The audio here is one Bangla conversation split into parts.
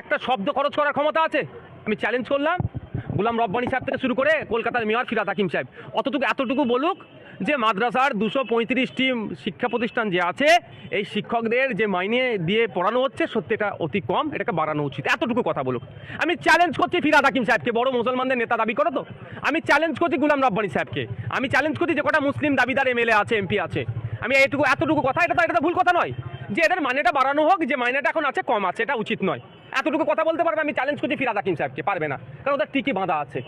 একটা শব্দ খরচ করার ক্ষমতা আছে? আমি চ্যালেঞ্জ করলাম। গুলাম রব্বানি সাহেব থেকে শুরু করে কলকাতার মেয়র ফিরাদ হাকিম সাহেব। অতটুকু, এতটুকু বলুক যে মাদ্রাসার দুশো পঁয়ত্রিশটি শিক্ষা প্রতিষ্ঠান যে আছে, এই শিক্ষকদের যে মাইনে দিয়ে পড়ানো হচ্ছে, সত্যি এটা অতি কম, এটাকে বাড়ানো উচিত। এতটুকু কথা বলুক। আমি চ্যালেঞ্জ করছি ফিরাদ হাকিম সাহেবকে, বড় মুসলমানদের নেতা দাবি করো তো। আমি চ্যালেঞ্জ করছি গুলাম রব্বানি সাহেবকে। আমি চ্যালেঞ্জ করছি যে কটা মুসলিম দাবিদার এমএলএ আছে, এমপি আছে। আমি এইটুকু, এতটুকু কথা, এটা তো এটা তো ভুল কথা নয়। যে এদের মাইনেটা বাড়ানো হোক যে মাইনেটা এখন আছে কম আছে এটা উচিত নয়। এতটুকু কথা বলতে পারবে আমি চ্যালেঞ্জ করছি ফিরাদ হাকিম সাহেবকে পারবে না। কারণ ওদের টিকি বাঁধা আছে।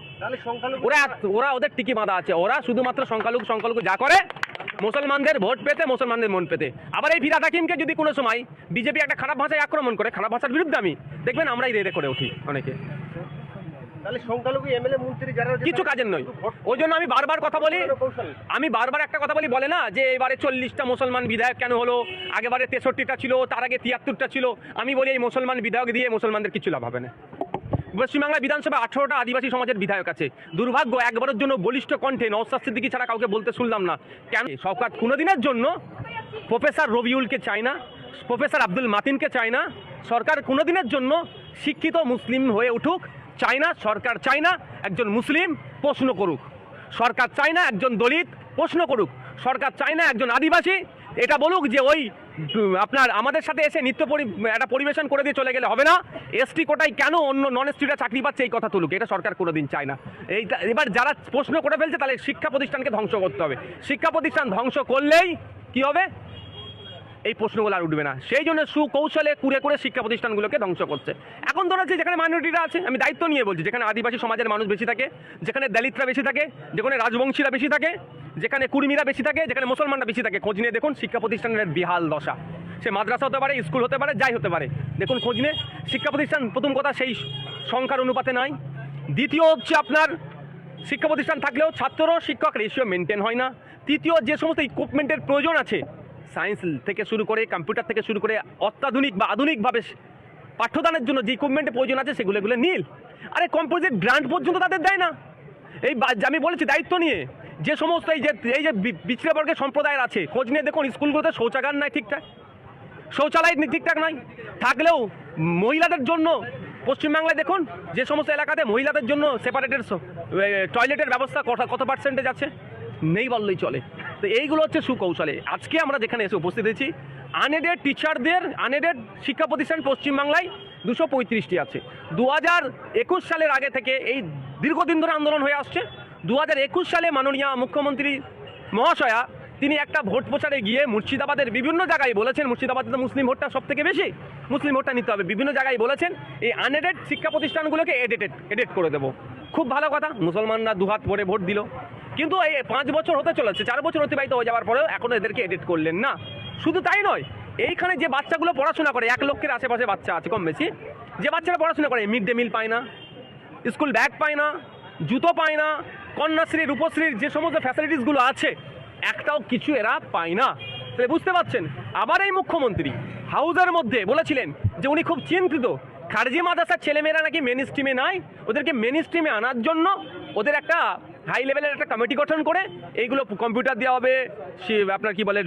ওরা ওরা ওদের টিকি বাঁধা আছে। ওরা শুধুমাত্র সংখ্যালঘু সংখ্যালঘু যা করে মুসলমানদের ভোট পেতে মুসলমানদের মন পেতে। আবার এই ফিরাদ হাকিমকে যদি কোনো সময় বিজেপি একটা খারাপ ভাষায় আক্রমণ করে খারাপ ভাষার বিরুদ্ধে আমি দেখবেন আমরাই রেড়ে করে উঠি অনেকে। তাহলে সংখ্যালঘু এমএলএ মন্ত্রী যারা কিছু কাজের নয়। ওই জন্য আমি বারবার কথা বলি আমি বারবার একটা কথা বলি বলে না যে এবারে চল্লিশটা মুসলমান বিধায়ক কেন হলো আগেবারে তেষট্টিটা ছিল তার আগে তিয়াত্তরটা ছিল। আমি বলি এই মুসলমান বিধায়ক দিয়ে মুসলমানদের কিছু লাভ হবে না। পশ্চিমবাংলা বিধানসভা আঠারোটা আদিবাসী সমাজের বিধায়ক আছে। দুর্ভাগ্য একবারের জন্য বলিষ্ঠ কণ্ঠে নওসাদ সিদ্দিকি ছাড়া কাউকে বলতে শুনলাম না। কেন? শওকাত কোনোদিনের জন্য প্রফেসর রবিউলকে চায় না প্রফেসর আব্দুল মাতিনকে চায় না। সরকার কোনোদিনের জন্য শিক্ষিত মুসলিম হয়ে উঠুক চায় না সরকার চায় না একজন মুসলিম, প্রশ্ন করুক। সরকার চায় না একজন দলিত, প্রশ্ন করুক। সরকার চায় না একজন আদিবাসী, এটা বলুক যে ওই আপনার আমাদের সাথে এসে নিত্য পরি, একটা পরিবেশন করে দিয়ে চলে গেলে হবে না। এসটি কোটায় কেন অন্য নন এসটিরা চাকরি পাচ্ছে এই কথা তুলুক? এটা সরকার কোনো দিন চায় না। এইটা, এবার যারা প্রশ্ন করে ফেলছে তাহলে শিক্ষা প্রতিষ্ঠানকে ধ্বংস করতে হবে। শিক্ষা প্রতিষ্ঠান ধ্বংস করলেই কি হবে? এই প্রশ্নগুলো আর উঠবে না। সেই জন্য সুকৌশলে কুড়ে করে শিক্ষা প্রতিষ্ঠানগুলোকে ধ্বংস করছে। এখন ধরা হচ্ছে যেখানে মাইনরিটিরা আছে, আমি দায়িত্ব নিয়ে বলছি, যেখানে আদিবাসী সমাজের মানুষ বেশি থাকে, যেখানে দলিতরা বেশি থাকে, যেখানে রাজবংশীরা বেশি থাকে, যেখানে কুর্মীরা বেশি থাকে, যেখানে মুসলমানরা বেশি থাকে, খোঁজ নিয়ে দেখুন শিক্ষা প্রতিষ্ঠানের বিহাল দশা। সে মাদ্রাসা হতে পারে, স্কুল হতে পারে, যাই হতে পারে, দেখুন খোঁজ নিয়ে। শিক্ষা প্রতিষ্ঠান, প্রথম কথা সেই সংখ্যার অনুপাতে নাই। দ্বিতীয় হচ্ছে আপনার শিক্ষা প্রতিষ্ঠান থাকলেও ছাত্র শিক্ষক রেশিও মেনটেন হয় না। তৃতীয় যে সমস্ত ইকুইপমেন্টের প্রয়োজন আছে সায়েন্স থেকে শুরু করে, কম্পিউটার থেকে শুরু করে, অত্যাধুনিক বা আধুনিকভাবে পাঠ্যদানের জন্য যে ইকুইপমেন্টের প্রয়োজন আছে, সেগুলো এগুলো নীল। আরে কম্পোজিট গ্রান্ট পর্যন্ত তাদের দেয় না। এই আমি বলেছি দায়িত্ব নিয়ে, যে সমস্ত এই যে এই যে বি- পিছড়ে বর্গের সম্প্রদায়ের আছে, খোঁজ নিয়ে দেখুন, স্কুলগুলোতে শৌচাগার নাই ঠিকঠাক, শৌচালয় ঠিকঠাক নাই। থাকলেও মহিলাদের জন্য, পশ্চিমবাংলায় দেখুন, যে সমস্ত এলাকাতে মহিলাদের জন্য সেপারেটেড টয়লেটের ব্যবস্থা কত পার্সেন্টেজ আছে? নেই বললেই চলে। তো এইগুলো হচ্ছে সুকৌশলে। আজকে আমরা যেখানে এসে উপস্থিত হয়েছি আনএডেড টিচারদের আনএডেড শিক্ষা প্রতিষ্ঠান পশ্চিমবাংলায় দুশো পঁয়ত্রিশটি আছে। দু হাজার একুশ সালের আগে থেকে এই দীর্ঘদিন ধরে আন্দোলন হয়ে আসছে। দু হাজার একুশ সালে মাননীয় মুখ্যমন্ত্রী মহাশয়া, তিনি একটা ভোট প্রচারে গিয়ে মুর্শিদাবাদের বিভিন্ন জায়গায় বলেছেন, মুর্শিদাবাদে তো মুসলিম ভোটটা সব থেকে বেশি, মুসলিম ভোটটা নিতে হবে। বিভিন্ন জায়গায় বলেছেন, এই আনএডেড শিক্ষা প্রতিষ্ঠানগুলোকে এডেটেড, এডেট করে দেবো। খুব ভালো কথা, মুসলমানরা দুহাত ভরে ভোট দিল। কিন্তু এই পাঁচ বছর হতে চলেছে, চার বছর অতিবাহিত হয়ে যাওয়ার পরেও এখনও এদেরকে এডিট করলেন না। শুধু তাই নয়, এইখানে যে বাচ্চাগুলো পড়াশোনা করে, এক লক্ষের আশেপাশে বাচ্চা আছে কম বেশি, যে বাচ্চারা পড়াশোনা করে মিড ডে মিল পায় না স্কুল ব্যাগ পায় না, জুতো পায় না কন্যাশ্রী রূপশ্রীর যে সমস্ত ফ্যাসিলিটিসগুলো আছে, একটাও কিছু এরা পায় না। তাহলে বুঝতে পারছেন? আবার এই মুখ্যমন্ত্রী হাউসের মধ্যে বলেছিলেন যে উনি খুব চিন্তিত, খারজি মাদ্রাসার ছেলেমেয়েরা নাকি মেন স্ট্রিমে নাই? ওদেরকে মেন স্ট্রিমে আনার জন্য ওদের একটা হাই লেভেলের একটা কমিটি গঠন করে এইগুলো কম্পিউটার দেওয়া হবে, সে- আপনার কি বলে,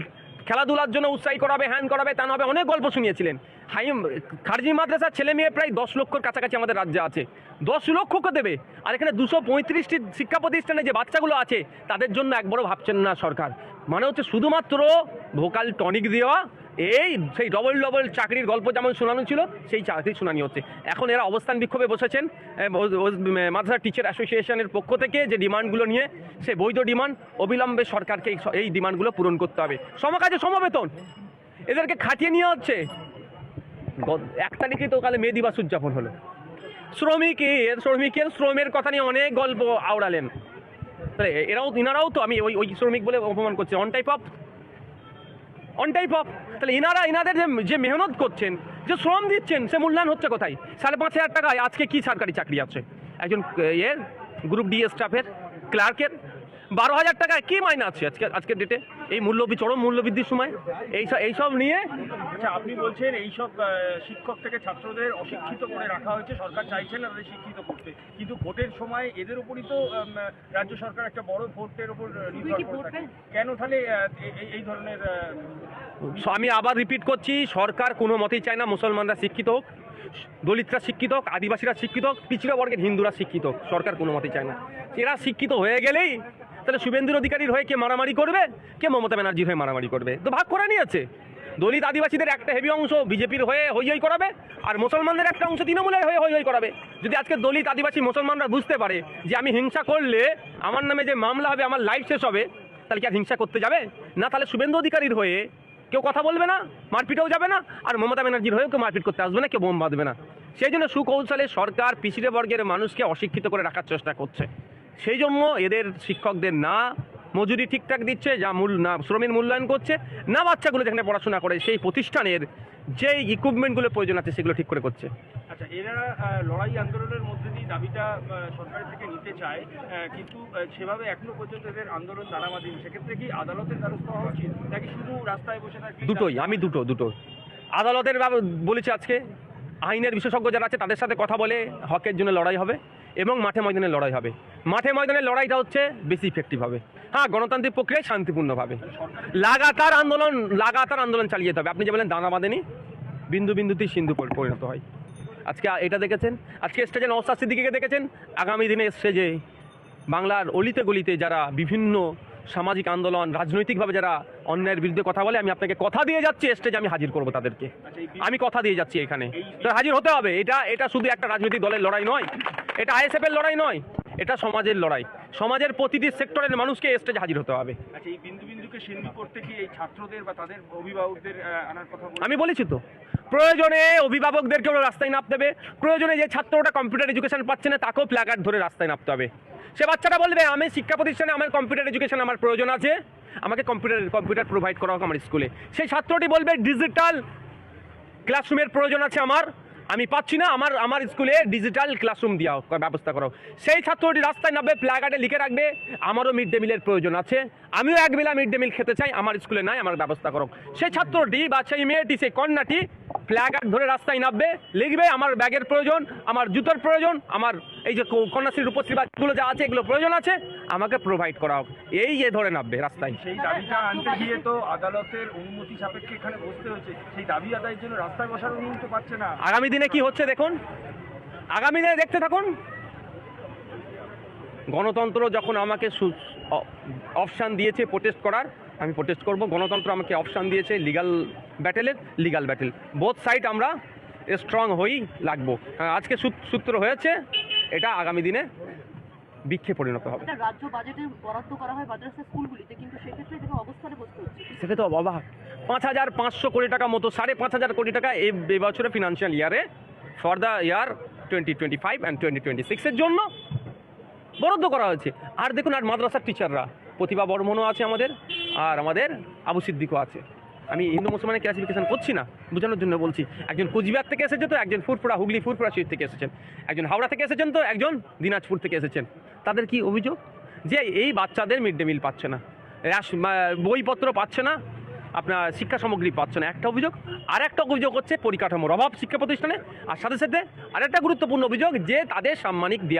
খেলাধুলার জন্য উৎসাহী করাবে হ্যান করাবে, তা হবে অনেক গল্প শুনিয়েছিলেন। হাই, খারজি মাদ্রাসার ছেলে মেয়ে প্রায় দশ লক্ষর কাছাকাছি আমাদের রাজ্যে আছে। দশ লক্ষকে দেবে। আর এখানে দুশো পঁয়ত্রিশটি শিক্ষা প্রতিষ্ঠানে যে বাচ্চাগুলো আছে, তাদের জন্য একবারও ভাবছেন না সরকার। মানে হচ্ছে শুধুমাত্র ভোকাল টনিক দেওয়া এই সেই ডবল ডবল চাকরির গল্প যেমন শোনানো ছিল, সেই চাকরি শোনানি হচ্ছে। এখন এরা অবস্থান বিক্ষোভে বসেছেন মাদ্রাসা টিচার অ্যাসোসিয়েশনের পক্ষ থেকে যে ডিমান্ডগুলো নিয়ে সেই বৈধ ডিমান্ড, অবিলম্বে সরকারকে এই ডিমান্ডগুলো পূরণ করতে হবে। সমকাজে সমবেতন। এদেরকে খাটিয়ে নিয়ে হচ্ছে। এক তারিখে তো কালে মে দিবস উদযাপন হলো। শ্রমিকের শ্রমিকের শ্রমের কথা নিয়ে অনেক গল্প আওড়ালেন। এরাও, ইনারাও তো আমি ওই ওই শ্রমিক বলে অপমান করছি। On type of on type of তাহলে এনারা এনাদের যে যে মেহনত করছেন, যে শ্রম দিচ্ছেন, সে মূল্যায়ন হচ্ছে কোথায়? সাড়ে পাঁচ হাজার টাকায় আজকে কি সরকারি চাকরি আছে? একজন ইয়ে গ্রুপ ডি স্টাফের ক্লার্কের বারো হাজার টাকায় কি মাইনে আছে আজকে আজকের ডেটে এই মূল্য চরম মূল্যবৃদ্ধির সময়? এইসব এইসব নিয়ে? আচ্ছা আপনি বলছেন এইসব শিক্ষক থেকে ছাত্রদের অশিক্ষিত করে রাখা হয়েছে সরকার চাইছে না তাদের শিক্ষিত করতে। কিন্তু ভোটের সময় এদের উপরই তো রাজ্য সরকার একটা বড় ভোটের উপর নির্ভর করে কেন তাহলে এই ধরনের আমি আবার রিপিট করছি সরকার কোনো মতেই চায় না মুসলমানরা শিক্ষিত হোক দলিতরা শিক্ষিত হোক, আদিবাসীরা শিক্ষিত হোক, পিছিয়ে বর্গের হিন্দুরা শিক্ষিত হোক। সরকার কোনো মতেই চায় না। এরা শিক্ষিত হয়ে গেলেই তাহলে শুভেন্দুর অধিকারীর হয়ে কে মারামারি করবে? কে মমতা ব্যানার্জির হয়ে মারামারি করবে? তো ভাগ করে নিয়েছে। দলিত আদিবাসীদের একটা হেভি অংশ বিজেপির হয়ে হই হই করাবে, আর মুসলমানদের একটা অংশ তৃণমূলের হয়ে হই হই করাবে। যদি আজকে দলিত আদিবাসী মুসলমানরা বুঝতে পারে যে আমি হিংসা করলে আমার নামে যে মামলা হবে, আমার লাইফ শেষ হবে, তাহলে কি আর হিংসা করতে যাবে? না, তাহলে শুভেন্দু অধিকারীর হয়ে কেউ কথা বলবে না, মারপিটেও যাবে না, আর মমতা ব্যানার্জির হয়েও কেউ মারপিট করতে আসবে না, কেউ বোম বাঁধবে না। সেই জন্য সুকৌশলে সরকার, পিছিয়ে বর্গের মানুষকে অশিক্ষিত করে রাখার চেষ্টা করছে। সেই জন্য এদের শিক্ষকদের না মজুরি ঠিকঠাক দিচ্ছে যা মূল না শ্রমের মূল্যায়ন করছে না বাচ্চাগুলো যেখানে পড়াশোনা করে সেই প্রতিষ্ঠানের যেই ইকুইপমেন্টগুলো প্রয়োজন আছে সেগুলো ঠিক করে করছে। আচ্ছা এরা লড়াই আন্দোলনের মধ্যে দিয়ে দাবিটা সরকারের থেকে নিতে চায় কিন্তু সেভাবে এখনও পর্যন্ত এদের আন্দোলন দাঁড়ামাদিন সেক্ষেত্রে কি আদালতের দ্বারস্থ হওয়া উচিত? নাকি শুধু রাস্তায় বসে থাকলে দুটোই আমি দুটো দুটো। আদালতের বলেছে আজকে। আইনের বিশেষজ্ঞ যারা আছে, তাদের সাথে কথা বলে হকের জন্য লড়াই হবে এবং মাঠে ময়দানে লড়াই হবে। মাঠে ময়দানে লড়াইটা হচ্ছে বেশি ইফেক্টিভ হবে। হ্যাঁ গণতান্ত্রিক প্রক্রিয়ায় শান্তিপূর্ণভাবে। লাগাতার আন্দোলন লাগাতার আন্দোলন চালিয়ে যেতে হবে। আপনি যে বলেন দানা বাঁধেনি, বিন্দু বিন্দুতেই সিন্ধু পরিণত হয়। আজকে এটা দেখেছেন? আজকে স্টেজে নওসাদ সিদ্দিকিকে দেখেছেন? আগামী দিনে স্টেজে বাংলার অলিতে গলিতে যারা বিভিন্ন সামাজিক আন্দোলন, রাজনৈতিকভাবে যারা অন্যায়ের বিরুদ্ধে কথা বলে আমি আপনাকে কথা দিয়ে যাচ্ছি স্টেজে আমি হাজির করব তাদেরকে। আচ্ছা আমি কথা দিয়ে যাচ্ছি এখানে। হাজির হতে হবে। এটা এটা শুধু একটা রাজনৈতিক দলের লড়াই নয়। এটা আইএসএফ এর লড়াই নয়। এটা সমাজের লড়াই। সমাজের প্রতিটি সেক্টরের মানুষকে স্টেজে হাজির হতে হবে। আচ্ছা? আমি বলেছি তো। প্রয়োজনে অভিভাবকদেরকেও রাস্তায় নামতে হবে। প্রয়োজনে যে ছাত্রটা কম্পিউটার এডুকেশন পাচ্ছে না তাকেও প্ল্যাকার্ড ধরে রাস্তায় নামতে হবে। সে বাচ্চাটা বলবে আমি শিক্ষা প্রতিষ্ঠানে আমার কম্পিউটার এডুকেশন আমার প্রয়োজন আছে। আমাকে কম্পিউটার কম্পিউটার প্রোভাইড করা হোক আমার স্কুলে সেই ছাত্রটি বলবে ডিজিটাল ক্লাসরুমের প্রয়োজন আছে আমার। আমি পাচ্ছি না আমার আমার স্কুলে ডিজিটাল ক্লাসরুম দেওয়া হোক, ব্যবস্থা করো সেই ছাত্রটি রাস্তায় নামবে প্ল্যাকার্ডে লিখে রাখবে আমারও মিড ডে মিলের প্রয়োজন আছে। আমিও এক বেলা মিড ডে মিল খেতে চাই আমার স্কুলে নাই আমার ব্যবস্থা করো সেই ছাত্রটি বা সেই মেয়েটি সেই কন্যাটি প্ল্যাকার্ড ধরে রাস্তায় নামবে লিখবে আমার ব্যাগের প্রয়োজন আমার জুতোর প্রয়োজন আমার এই যে কন্যাশ্রী রূপশ্রী বাচ্চাগুলো যা আছে এগুলো প্রয়োজন আছে আমাকে প্রোভাইড করা হোক। এই যে ধরে নামবে রাস্তায়। সেই দাবিটা আনতে গিয়ে তো আদালতের অনুমতি সাপেক্ষে এখানে বসতে হয়েছে সেই দাবি আদায়ের জন্য রাস্তায় বসার অনুমতি পাচ্ছে না। আগামী দিনে কি হচ্ছে দেখুন? আগামী দিনে দেখতে থাকুন। গণতন্ত্র যখন আমাকে অপশান দিয়েছে প্রোটেস্ট করার আমি প্রোটেস্ট করব। গণতন্ত্র আমাকে অপশান দিয়েছে লিগাল ব্যাটেলের লিগাল ব্যাটেল বোথ সাইড আমরা স্ট্রং হয়েই লাগবো। হ্যাঁ, আজকে সূত্র হয়েছে এটা আগামী দিনে বিক্ষে পরিণত হবে। রাজ্য বাজেটে বরাদ্দ করা হয় মাদ্রাসা স্কুলগুলিতে কিন্তু সেক্ষেত্রে এটাকে অবস্থানে বসতে হচ্ছে। সেটা তো অবাক। পাঁচ হাজার পাঁচশো কোটি টাকা মতো সাড়ে পাঁচ হাজার কোটি টাকা এই এবছরে ফিনান্সিয়াল ইয়ারে for the year twenty twenty five and twenty twenty সিক্সের জন্য বরাদ্দ করা হয়েছে। আর দেখুন আর মাদ্রাসার টিচাররা প্রতিভা বর্মনও আছে আমাদের আর আমাদের আবু সিদ্দিকও আছে। আমি হিন্দু মুসলমানের ক্লাসিফিকেশন করছি না, বোঝানোর জন্য বলছি। একজন কুচবিহার থেকে এসেছে তো, একজন ফুরফুরা, হুগলি ফুরফুরা সিট থেকে এসেছেন। একজন হাওড়া থেকে এসেছেন তো, একজন দিনাজপুর থেকে এসেছেন। তাদের কি অভিযোগ? যে এই বাচ্চাদের মিড ডে মিল পাচ্ছে না বইপত্র পাচ্ছে না, আপনার শিক্ষা সামগ্রী পাচ্ছে না। একটা অভিযোগ আর একটা অভিযোগ হচ্ছে পরিকাঠামোর অভাব শিক্ষা প্রতিষ্ঠানে, আর সাথে সাথে আরেকটা গুরুত্বপূর্ণ অভিযোগ, যে তাদের সাম্মানিক দেওয়া